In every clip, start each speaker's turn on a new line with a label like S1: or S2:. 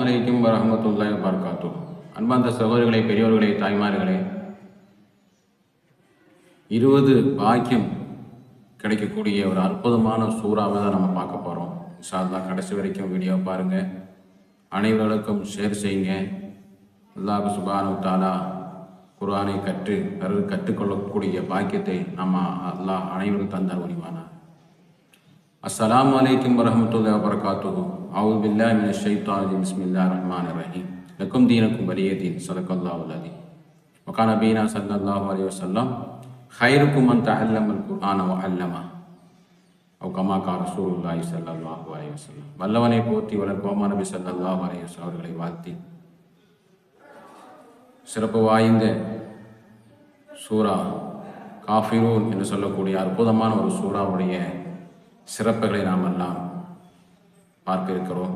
S1: அலைக்கும் வரஹமத்துல்லாஹி வபரகாத்து அன்பார்ந்த சகோதரிகளே பெரியோர்களே தாய்மார்களே இருபது பாக்கியம் கிடைக்கக்கூடிய ஒரு அற்புதமான சூறாவை தான் நம்ம பார்க்க போகிறோம் இன்ஷால்லா கடைசி வரைக்கும் வீடியோ பாருங்கள் அனைவர்களுக்கும் ஷேர் செய்யுங்க. அல்லாஹ் சுபானு தாலா குர்ஆனை கற்று பிறகு கற்றுக்கொள்ளக்கூடிய பாக்கியத்தை நம்ம அல்லாஹ் அனைவரும் தந்தார் உரிவானா அஸ்லாம் அலைக்கும் வரஹமத்துல்லாஹி வபரகாத்துஹு. அவுது பில்லா மின ஷைத்தாஜி பிஸ்மில்லா ரஹ்மான் ரஹீம். லக்கும் தீனக்கும் வலிய தீன். சதக்கல்லா உலதி ஒகான பீனா சல்லாஹ் அலி வசல்லாம் ஹைருக்கும் அந்த அல்லமல் குர்ஆன வ அல்லமா. அவ் கமா கா ரசூலுல்லாஹி சல்லாஹ் அலி வசல்லம் வல்லவனை போற்றி வளர்ப்போமா நபி சல்லாஹ் அலி அவர்களை வாழ்த்தி. சிறப்பு வாய்ந்த சூரா காஃபிரூன் என்று சொல்லக்கூடிய அற்புதமான ஒரு சூறாவுடைய சிறப்புகளை நாம் எல்லாம் பார்க்க இருக்கிறோம்.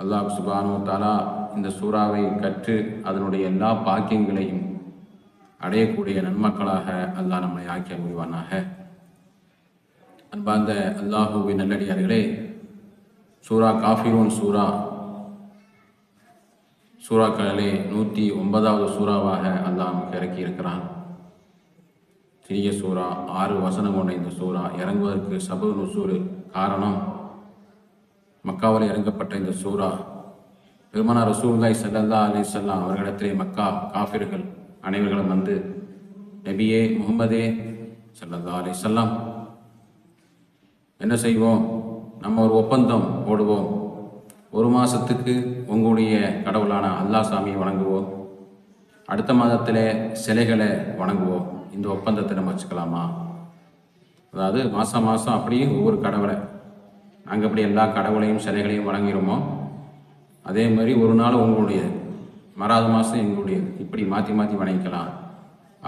S1: அல்லாஹ் சுபானு தாலா இந்த சூறாவை கற்று அதனுடைய எல்லா பாக்கியங்களையும் அடையக்கூடிய நன்மக்களாக அல்லாஹ் நம்மை ஆக்கிய முடிவானாக அன்பார்ந்த அல்லாஹுவின் நல்லடியார்களே சூரா காஃபிரூன் சூரா சூறாக்களிலே நூற்றி ஒன்பதாவது சூறாவாக அல்லாஹ் நமக்கு இறக்கி இருக்கிறான். சிறிய சூறா ஆறு வசனம் கொண்ட இந்த சூறா இறங்குவதற்கு சபு நுசூரு காரணம் மக்காவில் இறங்கப்பட்ட இந்த சூரா பெருமானா ரசூல்லாய் சல்லல்லா அலி சொல்லாம் அவர்களிடத்திலே மக்கா காஃபிர்கள் அனைவர்களும் வந்து நபியே முகமதே சல்லல்லா அலி சொல்லாம் என்ன செய்வோம்? நம்ம ஒரு ஒப்பந்தம் போடுவோம். ஒரு மாதத்துக்கு உங்களுடைய கடவுளான அல்லாஹ் சாமியை வணங்குவோம். அடுத்த மாதத்தில் சிலைகளை வணங்குவோம். இந்த ஒப்பந்தத்தை நம்ம வச்சுக்கலாமா? அதாவது மாதம் மாதம் அப்படியே ஒவ்வொரு கடவுளை நாங்கள் எப்படி எல்லா கடவுளையும் சிலைகளையும் வழங்குகிறோமோ அதே மாதிரி ஒரு நாள் உங்களுடையது மறாத மாதம் எங்களுடையது. இப்படி மாற்றி மாற்றி வணங்கிக்கலாம்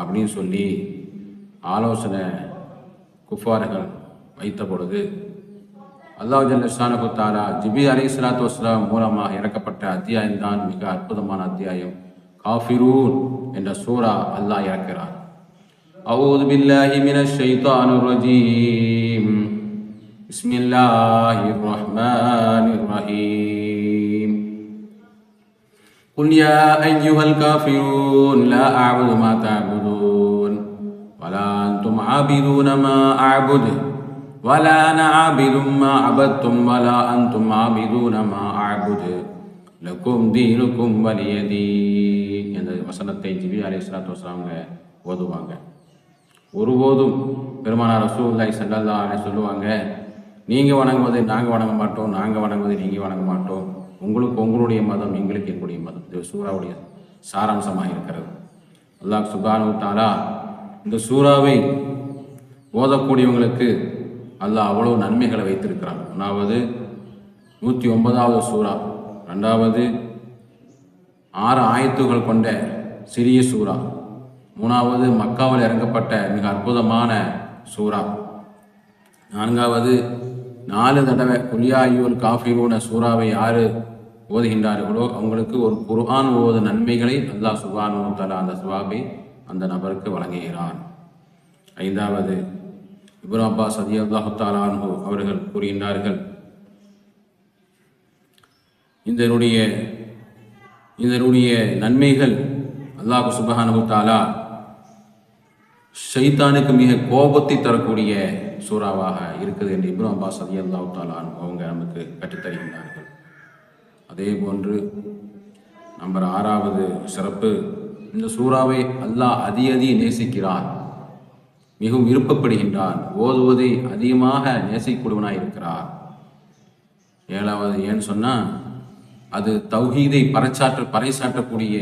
S1: அப்படின்னு சொல்லி ஆலோசனை குஃபார்கள் வைத்த பொழுது அல்லாஹல்லு குத்தாரா ஜிபி அலி சலாத்து வஸ்லாம் மூலமாக இறக்கப்பட்ட அத்தியாயம்தான் மிக அற்புதமான அத்தியாயம். காஃபிரூன் என்ற சூரா அல்லாஹ் இறக்கிறார். அவுது பில்லாஹி மின ஷைத்தானு ரஜீம். بسم الله الرحمن الرحيم قل يا أيها الكافرون لا أعبد ما تعبدون ولا أنتم عابدون ما أعبد ولا أنا عابد ما عبدتم ولا أنتم عابدون ما أعبد لكم دينكم ولي دين என்ற வசனத்தை ஜிபி அலி இஸ்லாத்து வஸ்லாங்க ஓதுவாங்க ஒருபோதும் பெருமானார் ரசூல்லாய் சல்லல்லா அலி சொல்லுவாங்க நீங்கள் வணங்குவதை நாங்கள் வணங்க மாட்டோம் நாங்கள் வணங்குவதை நீங்கள் வணங்க மாட்டோம். உங்களுக்கு உங்களுடைய மதம் எங்களுக்கு எங்களுடைய மதம். இது சூறாவுடைய சாராம்சமாக இருக்கிறது. அல்லாஹ் சுபானு தாலா இந்த சூறாவை ஓதக்கூடியவங்களுக்கு அல்லாஹ் அவ்வளோ நன்மைகளை வைத்திருக்கிறான். ஒன்றாவது நூற்றி ஒன்பதாவது சூறா. ரெண்டாவது ஆறு ஆயத்துகள் கொண்ட சிறிய சூறா. மூணாவது மக்காவில் இறங்கப்பட்ட மிக அற்புதமான சூறா. நான்காவது நாலு தடவை குலியாயூல் காஃபிரூன சூறாவை யாரு ஓதுகின்றார்களோ அவங்களுக்கு ஒரு குர்ஆன் ஓது நன்மைகளை அல்லாஹ் சுபானு தலா அந்த சுவாபை அந்த நபருக்கு வழங்குகிறான். ஐந்தாவது இப்னு அப்பாஸ் அதி அல்லாஹு தாலானு அவர்கள் கூறுகின்றார்கள் இதனுடைய இதனுடைய நன்மைகள் அல்லாஹ் சுபஹானு தாலா ஷைத்தானுக்கு மிக கோபத்தை தரக்கூடிய சூறாவாக இருக்குது என்று இப்ரோ அப்பாஸ் அதி அல்லாஹு தாலான் அவங்க நமக்கு கற்றுத்தருகின்றார்கள். அதே போன்று நம்பர் ஆறாவது சிறப்பு இந்த சூறாவை அல்லாஹ் அதி அதி நேசிக்கிறான் மிகவும் விருப்பப்படுகின்றான் ஓதுவதை அதிகமாக நேசிக்கூடியவனாக இருக்கிறார் ஏழாவது ஏன்னு சொன்னால் அது தௌஹீதை பறைச்சாற்ற பறைசாற்றக்கூடிய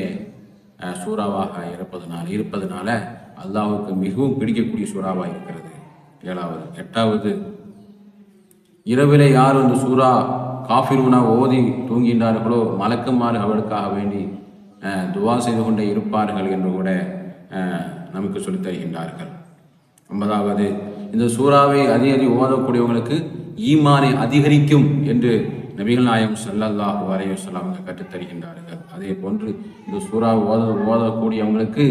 S1: சூறாவாக இருப்பதனால் இருப்பதனால அல்லாஹுக்கு மிகவும் பிடிக்கக்கூடிய சூறாவாக இருக்கிறது. ஏழாவது. எட்டாவது. இரவிலே யார் அந்த சூறா காஃபிரூனா ஓதி தூங்கின்றார்களோ மலக்குமாறு அவளுக்காக வேண்டி துவா செய்து கொண்டே இருப்பார்கள் என்று கூட நமக்கு சொல்லித் தருகின்றார்கள். ஒன்பதாவது. இந்த சூறாவை அதிக அதிக ஓதக்கூடியவங்களுக்கு ஈமானை அதிகரிக்கும் என்று நபிகள் நாயம் ஸல்லல்லாஹு அலைஹி வஸல்லம் அவங்க கற்றுத் தருகின்றார்கள் அதே போன்று இந்த சூறா ஓத ஓதக்கூடியவங்களுக்கு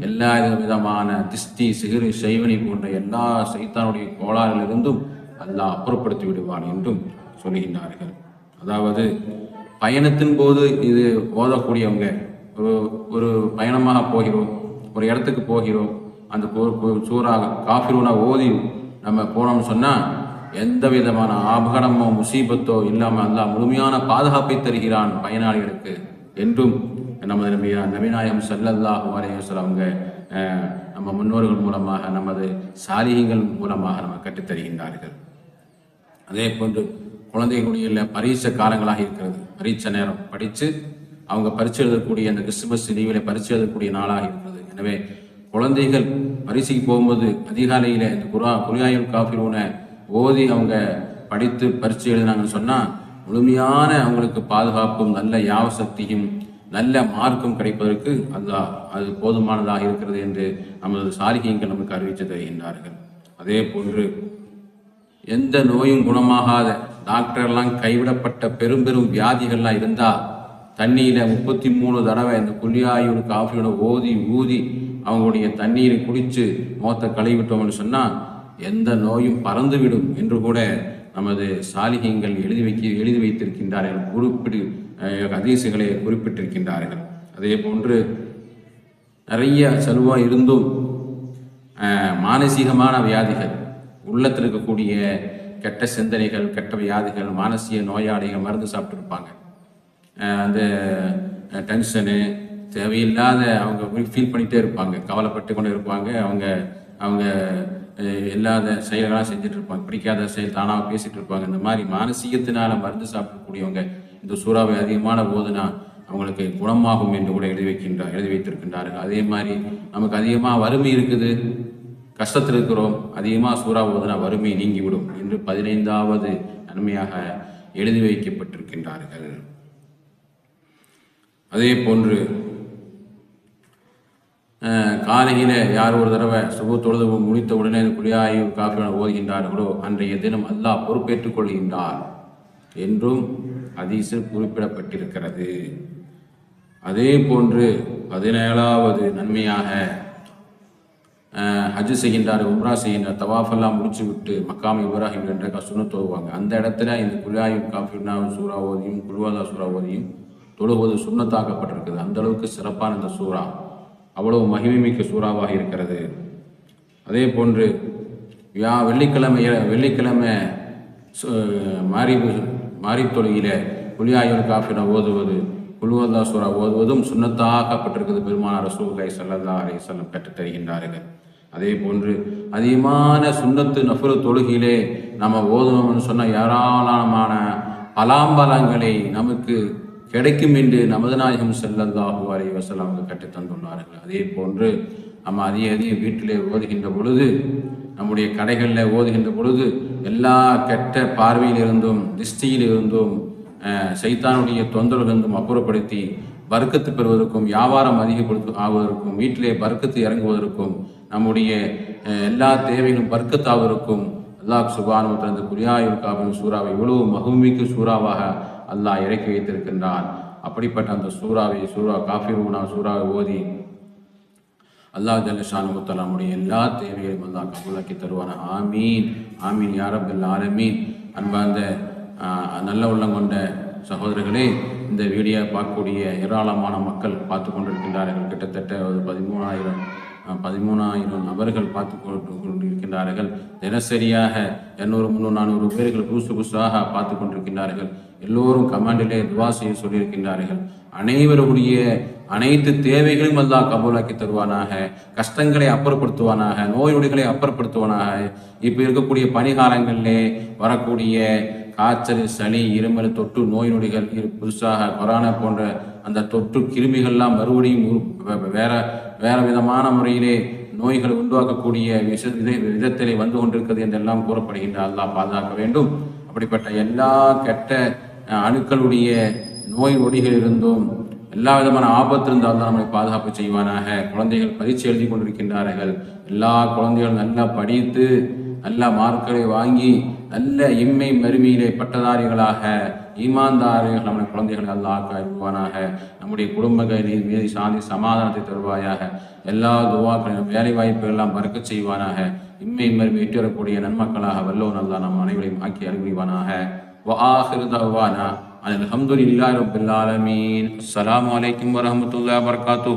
S1: எல்லா விதமான திஷ்டி சிகிரி செய்வனி போன்ற எல்லா சைத்தானுடைய கோளாறிலிருந்தும் அல்லாஹ் அப்புறப்படுத்தி விடுவான் என்றும் சொல்லுகின்றார்கள். அதாவது பயணத்தின் போது இது ஓதக்கூடியவங்க ஒரு ஒரு பயணமாக போகிறோம் ஒரு இடத்துக்கு போகிறோம் அந்த சூறாக போ- காஃபிரூனா ஓதி நம்ம போனோம்னு சொன்னால் எந்த விதமான ஆபகடமோ முசீபத்தோ இல்லாமல் அல்லாஹ் முழுமையான பாதுகாப்பை தருகிறான் பயனாளிகளுக்கு. என்றும் நமது நபியா நபிநாயகம் ஸல்லல்லாஹு அலைஹி அவங்க நம்ம முன்னோர்கள் மூலமாக நமது சாலிகங்கள் மூலமாக நம்ம கற்றுத்தருகின்றார்கள் அதே போன்று குழந்தைகளுடைய பரீட்சை காலங்களாக இருக்கிறது. பரீட்சை நேரம் படித்து அவங்க பரீட்சை எழுதக்கூடிய அந்த கிறிஸ்துமஸ் லீவில் பரீட்சை எழுதக்கூடிய நாளாக இருக்கிறது. எனவே குழந்தைகள் பரிசைக்கு போகும்போது அதிகாலையில் இந்த குரா குரியாயுல் காஃபிரூனை ஓதி அவங்க படித்து பரிச்சு எழுதினாங்கன்னு சொன்னால் முழுமையான அவங்களுக்கு பாதுகாப்பும் நல்ல யாவசக்தியும் நல்ல மார்க்கும் கிடைப்பதற்கு அல்லாஹ் அது போதுமானதாக இருக்கிறது என்று நமது சாலிகியங்கள் நமக்கு அறிவித்து தருகின்றார்கள். அதே போன்று எந்த நோயும் குணமாகாத டாக்டர்லாம் கைவிடப்பட்ட பெரும் பெரும் வியாதிகள்லாம் இருந்தால் தண்ணியில் முப்பத்தி மூணு தடவை இந்த குள்ளியாயூர் காஃபியோட ஓதி ஊதி அவங்களுடைய தண்ணீரை குடித்து மோத்த கழுவிட்டோம்னு சொன்னால் எந்த நோயும் பறந்துவிடும் என்று கூட நமது சாலிகங்கள் எழுதி வைக்க எழுதி வைத்திருக்கின்றார்கள். குறிப்பிடு அஹ், குறிப்பிட்டிருக்கின்றார்கள். அதே போன்று நிறைய செல்வம் இருந்தும் மானசீகமான வியாதிகள் உள்ளத்தில் இருக்கக்கூடிய கெட்ட சிந்தனைகள் கெட்ட வியாதிகள் மானசீக நோயாளிகள் மருந்து சாப்பிட்டுருப்பாங்க. அந்த டென்ஷனு தேவையில்லாத அவங்க ஃபீல் பண்ணிகிட்டே இருப்பாங்க. கவலைப்பட்டு கொண்டு இருப்பாங்க. அவங்க அவங்க இல்லாத செயல்களாக செஞ்சுட்டு இருப்பாங்க பிடிக்காத செயல் தானாக பேசிட்டு இருப்பாங்க இந்த மாதிரி மானசீகத்தினால மருந்து சாப்பிடக்கூடியவங்க இந்த சூறாவை அதிகமான போதுனா அவங்களுக்கு குணமாகும் என்று கூட எழுதி வைக்கின்றார் எழுதி வைத்திருக்கின்றார்கள். அதே மாதிரி நமக்கு அதிகமாக வறுமை இருக்குது கஷ்டத்தில் இருக்கிறோம் அதிகமாக சூறா ஓதுனா வறுமை நீங்கிவிடும் என்று பதினைந்தாவது நன்மையாக எழுதி வைக்கப்பட்டிருக்கின்றார்கள். அதே போன்று காலையில் யார் ஒரு தடவை சுப தொழுது முடித்த உடனே குளியாயு காஃபியான ஓதுகின்றார்களோ அன்றைய தினம் அல்லாஹ் பொறுப்பேற்றுக் கொள்கின்றார் என்றும் ஹதீஸில் குறிப்பிடப்பட்டிருக்கிறது. அதே போன்று பதினேழாவது நன்மையாக ஹஜ் செய்கின்றார் உம்ரா செய்கின்றார் தவாஃபெல்லாம் முடிச்சு விட்டு மக்காமி இப்ராஹிம் என்ற சுண்ண தொழுவாங்க. அந்த இடத்துல இந்த குலாயு காஃபினா சூறாவோதியும் குல்வாதா தொழுவது சுண்ணத்தாக்கப்பட்டிருக்குது அந்த அளவுக்கு சிறப்பான இந்த சூறா. அவ்வளவு மகிமைமிக்க சூறாவாக இருக்கிறது. அதே போன்று யா வெள்ளிக்கிழமை வெள்ளிக்கிழமை சு- மாரிபு மாரிப் தொழுகையில குலியாயுல் காஃபின ஓதுவது குழுவல்லா சூறா ஓதுவதும் சுண்ணத்தாக்கப்பட்டிருக்கிறது பெருமானார் ரசூலுல்லாஹி ஸல்லல்லாஹு அலைஹி செல்லம் கற்றுத் தருகின்றார்கள். அதே போன்று அதிகமான சுண்ணத்து நஃபுரு தொழுகிலே நம்ம ஓதுவோம்னு சொன்ன ஏராளமான பலாம்பலங்களை நமக்கு கிடைக்கும் என்று நமது நாயகம் ஸல்லல்லாஹு அலைஹி வஸல்லம் அவங்க கற்றுத் தந்துள்ளார்கள். அதே போன்று நம்ம அதிக அதிகம் வீட்டிலே ஓதுகின்ற பொழுது நம்முடைய கடைகளில் ஓதுகின்ற பொழுது எல்லா கெட்ட பார்வையில் இருந்தும் திருஷ்டியில் இருந்தும் அஹ், சைத்தானுடைய தொந்தரவிலிருந்தும் அப்புறப்படுத்தி வர்க்கத்து பெறுவதற்கும் வியாபாரம் அதிகப்படுத்து ஆவதற்கும் வீட்டிலே பர்க்கத்து இறங்குவதற்கும் நம்முடைய எல்லா தேவைகளும் வர்க்கத்தாவதற்கும் அல்லாஹ் சுபானு தந்த குரியாயுல் காபின் சூறாவை இவ்வளவு மகுமிக்கு சூறாவாக அல்லாஹ் இறக்கி வைத்திருக்கின்றான். அப்படிப்பட்ட அந்த சூறாவை சூறா காஃபிரூனா சூறாவை ஓதி அல்லாஹ் ஜல்லஷான் முத்தலா நம்முடைய எல்லா தேவைகளையும் அல்லாஹ் கபூலாக்கி தருவான. ஆமீன். ஆமீன் யாரபில் ஆலமீன். அன்பார்ந்த நல்ல உள்ளம் கொண்ட சகோதரர்களே இந்த வீடியோ பார்க்கக்கூடிய ஏராளமான மக்கள் பார்த்து கொண்டிருக்கின்றார்கள். கிட்டத்தட்ட ஒரு பதிமூணாயிரம் பதிமூணாயிரம் நபர்கள் பார்த்து கொண்டு- கொண்டிருக்கின்றார்கள். தினசரியாக இரநூறு முந்நூறு நானூறு பேர்கள் புதுசு புதுசாக பார்த்து கொண்டிருக்கின்றார்கள். எல்லோரும் கமாண்டிலே துவா செய்ய சொல்லியிருக்கின்றார்கள். அனைவருடைய அனைத்து தேவைகளையும் அல்லாஹ் கபூலாக்கி தருவானாக கஷ்டங்களை அப்புறப்படுத்துவானாக நோய் நொடிகளை அப்புறப்படுத்துவானாக. இப்போ இருக்கக்கூடிய பனிகாலங்களிலே வரக்கூடிய காய்ச்சல் சளி இருமல் தொற்று நோய் நொடிகள் இரு- புதுசாக கொரோனா போன்ற அந்த தொற்று கிருமிகள்லாம் மறுபடியும் வேற வேற விதமான முறையிலே நோய்கள் உண்டாக்கக்கூடிய விஷ வித விதத்திலே வந்து கொண்டிருக்கிறது என்றெல்லாம் கூறப்படுகின்ற அல்லாஹ் பாதுகாக்க வேண்டும். அப்படிப்பட்ட எல்லா கெட்ட அணுக்களுடைய நோய் ஒடிகள் இருந்தும் எல்லா விதமான ஆபத்து இருந்தால் தான் நம்மை பாதுகாப்பு செய்வானாக. குழந்தைகள் பரீட்சை எழுதி கொண்டிருக்கின்றார்கள். எல்லா குழந்தைகளும் நல்லா படித்து நல்ல மார்க்களை வாங்கி நல்ல இம்மை மறுமையிலே பட்டதாரிகளாக ஈமான்தார்கள் நம்முடைய குழந்தைகள் அல்லாஹ் காய்ப்புவானாக நம்முடைய குடும்பங்கள் நீ மீது சாந்தி சமாதானத்தை தருவாயாக. எல்லா துவாக்களையும் வேலை வாய்ப்புகள் எல்லாம் மறுக்க செய்வானாக. இம்மை மறுமை ஏற்றுவரக்கூடிய நன்மக்களாக வல்லோ அல்லா நம் அனைவரையும் ஆக்கி அறிவிவானாக அலமதுல்லாஹ் ரபுல்லாலமீன் அஸ்லாம் வலைக்கம் வரமத்துல வர்காத்து